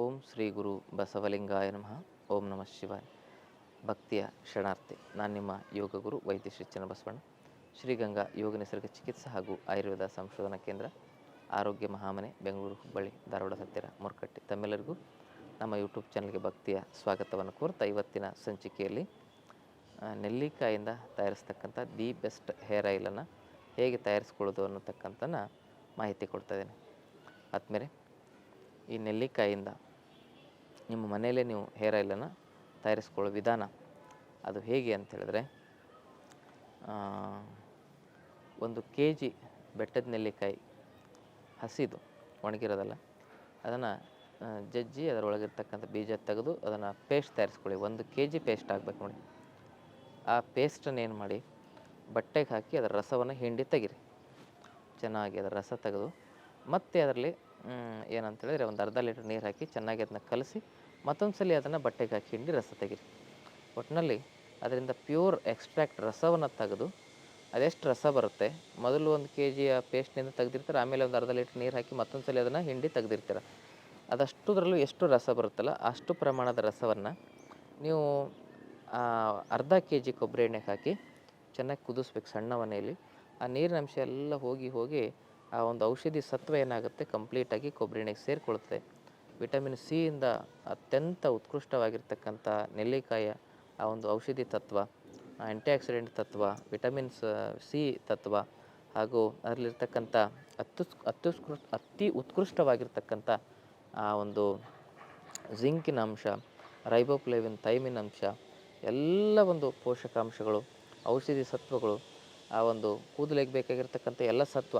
ಓಂ ಶ್ರೀ ಗುರು ಬಸವಲಿಂಗಾಯ ನಮಃ. ಓಂ ನಮಃ ಶಿವಾಯ. ಭಕ್ತಿಯ ಶರಣಾರ್ಥಿ ನಾನು ನಿಮ್ಮ ಯೋಗ ಗುರು ವೈದ್ಯ ಶ್ರೀ ಚನ್ನಬಸವಣ್ಣ ಶ್ರೀಗಂಗಾ ಯೋಗ ನಿಸರ್ಗ ಚಿಕಿತ್ಸೆ ಹಾಗೂ ಆಯುರ್ವೇದ ಸಂಶೋಧನಾ ಕೇಂದ್ರ, ಆರೋಗ್ಯ ಮಹಾಮನೆ, ಬೆಂಗಳೂರು ಹುಬ್ಬಳ್ಳಿ, ಧಾರವಾಡ ಹತ್ತಿರ ಮುರ್ಕಟ್ಟಿ. ತಮ್ಮೆಲ್ಲರಿಗೂ ನಮ್ಮ ಯೂಟ್ಯೂಬ್ ಚಾನಲ್ಗೆ ಭಕ್ತಿಯ ಸ್ವಾಗತವನ್ನು ಕೋರ್ತಾ ಇವತ್ತಿನ ಸಂಚಿಕೆಯಲ್ಲಿ ನೆಲ್ಲಿಕಾಯಿಂದ ತಯಾರಿಸ್ತಕ್ಕಂಥ ದಿ ಬೆಸ್ಟ್ ಹೇರ್ ಆಯಿಲನ್ನು ಹೇಗೆ ತಯಾರಿಸ್ಕೊಳ್ಳೋದು ಅನ್ನತಕ್ಕಂಥ ಮಾಹಿತಿ ಕೊಡ್ತಾ ಇದ್ದೇನೆ. ಆದಮೇಲೆ ಈ ನೆಲ್ಲಿಕಾಯಿಂದ ನಿಮ್ಮ ಮನೆಯಲ್ಲೇ ನೀವು ಹೇರ್ ಆಯಿಲನ್ನು ತಯಾರಿಸ್ಕೊಳ್ಳೋ ವಿಧಾನ ಅದು ಹೇಗೆ ಅಂತ ಹೇಳಿದ್ರೆ ಒಂದು ಕೆ ಜಿ ಬೆಟ್ಟದ ನೆಲ್ಲಿಕಾಯಿ ಹಸಿದು ಒಣಗಿರೋದಲ್ಲ, ಅದನ್ನು ಜಜ್ಜಿ ಅದರೊಳಗಿರ್ತಕ್ಕಂಥ ಬೀಜ ತೆಗೆದು ಅದನ್ನು ಪೇಸ್ಟ್ ತಯಾರಿಸ್ಕೊಳ್ಳಿ. ಒಂದು ಕೆ ಜಿ ಪೇಸ್ಟ್ ಆಗಬೇಕು ನೋಡಿ. ಆ ಪೇಸ್ಟನ್ನು ಏನು ಮಾಡಿ, ಬಟ್ಟೆಗೆ ಹಾಕಿ ಅದರ ರಸವನ್ನು ಹಿಂಡಿ ತೆಗಿರಿ. ಚೆನ್ನಾಗಿ ಅದರ ರಸ ತೆಗೆದು ಮತ್ತೆ ಅದರಲ್ಲಿ ಏನಂತ ಹೇಳಿದ್ರೆ ಒಂದು ಅರ್ಧ ಲೀಟ್ರ್ ನೀರು ಹಾಕಿ ಚೆನ್ನಾಗಿ ಅದನ್ನ ಕಲಸಿ ಮತ್ತೊಂದು ಸಲ ಅದನ್ನು ಬಟ್ಟೆಗೆ ಹಾಕಿ ಹಿಂಡಿ ರಸ ತೆಗಿರಿ. ಒಟ್ಟಿನಲ್ಲಿ ಅದರಿಂದ ಪ್ಯೂರ್ ಎಕ್ಸ್ಟ್ರಾಕ್ಟ್ ರಸವನ್ನು ತೆಗೆದು ಅದೆಷ್ಟು ರಸ ಬರುತ್ತೆ? ಮೊದಲು ಒಂದು ಕೆ ಜಿಯ ಪೇಸ್ಟ್ನಿಂದ ತೆಗೆದಿರ್ತಾರೆ, ಆಮೇಲೆ ಒಂದು ಅರ್ಧ ಲೀಟ್ರ್ ನೀರು ಹಾಕಿ ಮತ್ತೊಂದು ಸಲ ಅದನ್ನು ಹಿಂಡಿ ತೆಗೆದಿರ್ತೀರ. ಅದಷ್ಟುದ್ರಲ್ಲೂ ಎಷ್ಟು ರಸ ಬರುತ್ತಲ್ಲ, ಅಷ್ಟು ಪ್ರಮಾಣದ ರಸವನ್ನು ನೀವು ಅರ್ಧ ಕೆ ಜಿ ಕೊಬ್ಬರಿ ಎಣ್ಣೆಗೆ ಹಾಕಿ ಚೆನ್ನಾಗಿ ಕುದಿಸ್ಬೇಕು ಸಣ್ಣ ಮನೆಯಲ್ಲಿ. ಆ ನೀರಿನ ಅಂಶ ಎಲ್ಲ ಹೋಗಿ ಹೋಗಿ ಆ ಒಂದು ಔಷಧಿ ಸತ್ವ ಏನಾಗುತ್ತೆ? ಕಂಪ್ಲೀಟಾಗಿ ಕೊಬ್ಬರಿ ಎಣ್ಣೆಗೆ ಸೇರಿಕೊಳ್ಳುತ್ತೆ ವಿಟಮಿನ್ ಸಿ ಇಂದ ಅತ್ಯಂತ ಉತ್ಕೃಷ್ಟವಾಗಿರ್ತಕ್ಕಂಥ ನೆಲ್ಲಿಕಾಯ ಆ ಒಂದು ಔಷಧಿ ತತ್ವ ಆ್ಯಂಟಿ ಆಕ್ಸಿಡೆಂಟ್ ತತ್ವ ವಿಟಮಿನ್ಸ್ ಸಿ ತತ್ವ ಹಾಗೂ ಅದರಲ್ಲಿರ್ತಕ್ಕಂಥ ಅತ್ಯುಸ್ ಅತ್ಯುತ್ಕೃ, ಅತಿ ಉತ್ಕೃಷ್ಟವಾಗಿರ್ತಕ್ಕಂಥ ಆ ಒಂದು ಜಿಂಕಿನ ಅಂಶ, ರೈಬೋಪ್ಲೇವಿನ್ ಥೈಮಿನ್ ಅಂಶ, ಎಲ್ಲ ಒಂದು ಪೋಷಕಾಂಶಗಳು, ಔಷಧಿ ಸತ್ವಗಳು, ಆ ಒಂದು ಕೂದಲಿಗೆ ಬೇಕಾಗಿರ್ತಕ್ಕಂಥ ಎಲ್ಲ ಸತ್ವ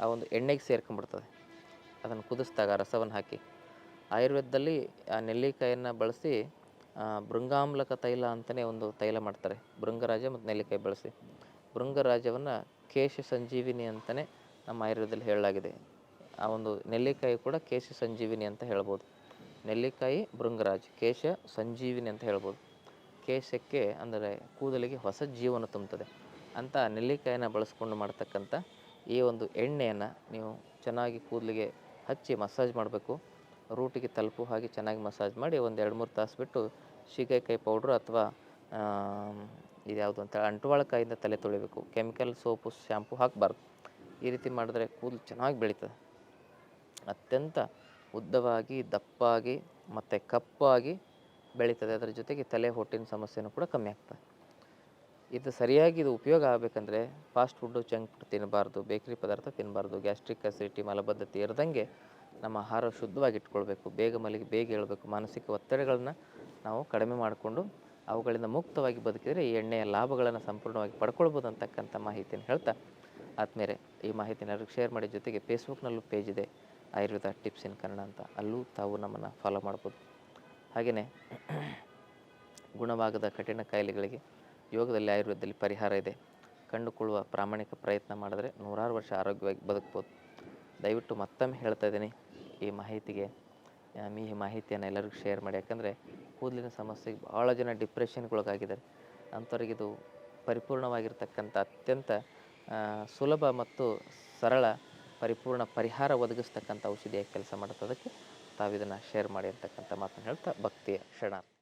ಆ ಒಂದು ಎಣ್ಣೆಗೆ ಸೇರ್ಕೊಂಡ್ಬಿಡ್ತದೆ. ಅದನ್ನು ಕುದಿಸಿದಾಗ ರಸವನ್ನು ಹಾಕಿ. ಆಯುರ್ವೇದದಲ್ಲಿ ಆ ನೆಲ್ಲಿಕಾಯನ್ನು ಬಳಸಿ ಭೃಂಗಾಮ್ಲಕ ತೈಲ ಅಂತಲೇ ಒಂದು ತೈಲ ಮಾಡ್ತಾರೆ. ಭೃಂಗರಾಜ ಮತ್ತು ನೆಲ್ಲಿಕಾಯಿ ಬಳಸಿ. ಭೃಂಗರಾಜವನ್ನು ಕೇಶ ಸಂಜೀವಿನಿ ಅಂತಲೇ ನಮ್ಮ ಆಯುರ್ವೇದದಲ್ಲಿ ಹೇಳಲಾಗಿದೆ. ಆ ಒಂದು ನೆಲ್ಲಿಕಾಯಿ ಕೂಡ ಕೇಶ ಸಂಜೀವಿನಿ ಅಂತ ಹೇಳ್ಬೋದು. ನೆಲ್ಲಿಕಾಯಿ, ಭೃಂಗರಾಜ್, ಕೇಶ ಸಂಜೀವಿನಿ ಅಂತ ಹೇಳ್ಬೋದು. ಕೇಶಕ್ಕೆ ಅಂದರೆ ಕೂದಲಿಗೆ ಹೊಸ ಜೀವನ ತುಂಬುತ್ತದೆ. ಅಂತ ನೆಲ್ಲಿಕಾಯಿನ ಬಳಸ್ಕೊಂಡು ಮಾಡ್ತಕ್ಕಂಥ ಈ ಒಂದು ಎಣ್ಣೆಯನ್ನು ನೀವು ಚೆನ್ನಾಗಿ ಕೂದಲಿಗೆ ಹಚ್ಚಿ ಮಸಾಜ್ ಮಾಡಬೇಕು. ರೂಟಿಗೆ ತಲುಪು ಹಾಗೆ ಚೆನ್ನಾಗಿ ಮಸಾಜ್ ಮಾಡಿ ಒಂದು ಎರಡು ಮೂರು ತಾಸು ಬಿಟ್ಟು ಶೀಗೆಕಾಯಿ ಪೌಡ್ರ್ ಅಥವಾ ಇದು ಯಾವುದು ಅಂತ ಅಂಟುವಾಳಕಾಯಿಂದ ತಲೆ ತೊಳಿಬೇಕು. ಕೆಮಿಕಲ್, ಸೋಪು, ಶ್ಯಾಂಪು ಹಾಕಬಾರ್ದು. ಈ ರೀತಿ ಮಾಡಿದ್ರೆ ಕೂದಲು ಚೆನ್ನಾಗಿ ಬೆಳೀತದೆ. ಅತ್ಯಂತ ಉದ್ದವಾಗಿ, ದಪ್ಪಾಗಿ, ಮತ್ತು ಕಪ್ಪಾಗಿ ಬೆಳೀತದೆ. ಅದರ ಜೊತೆಗೆ ತಲೆ ಹೊಟ್ಟಿನ ಸಮಸ್ಯೆನೂ ಕೂಡ ಕಮ್ಮಿ ಆಗ್ತದೆ. ಇದು ಸರಿಯಾಗಿ ಇದು ಉಪಯೋಗ ಆಗಬೇಕಂದ್ರೆ ಫಾಸ್ಟ್ ಫುಡ್ಡು ಜಂಕ್ ಫುಡ್ ತಿನ್ನಬಾರ್ದು ಬೇಕರಿ ಪದಾರ್ಥ ತಿನ್ನಬಾರ್ದು ಗ್ಯಾಸ್ಟ್ರಿಕ್ ಅಸಿಡಿಟಿ ಮಲಬದ್ಧತೆ ಇರದಂಗೆ ನಮ್ಮ ಆಹಾರ ಶುದ್ಧವಾಗಿ ಇಟ್ಕೊಳ್ಬೇಕು. ಬೇಗ ಮಲಗಿ, ಬೇಗ ಹೇಳಬೇಕು. ಮಾನಸಿಕ ಒತ್ತಡಗಳನ್ನ ನಾವು ಕಡಿಮೆ ಮಾಡಿಕೊಂಡು ಅವುಗಳಿಂದ ಮುಕ್ತವಾಗಿ ಬದುಕಿದರೆ ಈ ಎಣ್ಣೆಯ ಲಾಭಗಳನ್ನು ಸಂಪೂರ್ಣವಾಗಿ ಪಡ್ಕೊಳ್ಬೋದು ಅಂತಕ್ಕಂಥ ಮಾಹಿತಿಯನ್ನು ಹೇಳ್ತಾ ಆದ್ಮೇಲೆ ಈ ಮಾಹಿತಿನ ಶೇರ್ ಮಾಡಿ ಜೊತೆಗೆ ಫೇಸ್ಬುಕ್ನಲ್ಲೂ ಪೇಜ್ ಇದೆ. ಆಯುರ್ವೇದ ಟಿಪ್ಸ್ ಇನ್ ಕನ್ನಡ ಅಂತ. ಅಲ್ಲೂ ತಾವು ನಮ್ಮನ್ನು ಫಾಲೋ ಮಾಡ್ಬೋದು. ಹಾಗೆಯೇ ಗುಣವಾಗದ ಕಠಿಣ ಕಾಯಿಲೆಗಳಿಗೆ ಯೋಗದಲ್ಲಿ ಆಯುರ್ವೇದದಲ್ಲಿ ಪರಿಹಾರ ಇದೆ. ಕಂಡುಕೊಳ್ಳುವ ಪ್ರಾಮಾಣಿಕ ಪ್ರಯತ್ನ ಮಾಡಿದ್ರೆ ನೂರಾರು ವರ್ಷ ಆರೋಗ್ಯವಾಗಿ ಬದುಕ್ಬೋದು. ದಯವಿಟ್ಟು ಮತ್ತೊಮ್ಮೆ ಹೇಳ್ತಾ ಇದ್ದೀನಿ, ಈ ಮಾಹಿತಿಗೆ ಈ ಮಾಹಿತಿಯನ್ನು ಎಲ್ಲರಿಗೂ ಶೇರ್ ಮಾಡಿ. ಯಾಕಂದರೆ ಕೂದಲಿನ ಸಮಸ್ಯೆಗೆ ಭಾಳ ಜನ ಡಿಪ್ರೆಷನ್ಗೊಳಗಾಗಿದ್ದಾರೆ ಅಂಥವ್ರಿಗಿದು ಪರಿಪೂರ್ಣವಾಗಿರ್ತಕ್ಕಂಥ ಅತ್ಯಂತ ಸುಲಭ ಮತ್ತು ಸರಳ ಪರಿಪೂರ್ಣ ಪರಿಹಾರ ಒದಗಿಸ್ತಕ್ಕಂಥ ಔಷಧಿಯಾಗಿ ಕೆಲಸ ಮಾಡುತ್ತದಕ್ಕೆ ತಾವಿದನ್ನು ಶೇರ್ ಮಾಡಿ ಅಂತಕ್ಕಂಥ ಮಾತನ್ನು ಹೇಳ್ತಾ ಭಕ್ತಿಯ ಶರಣಾರ್ಥಿ.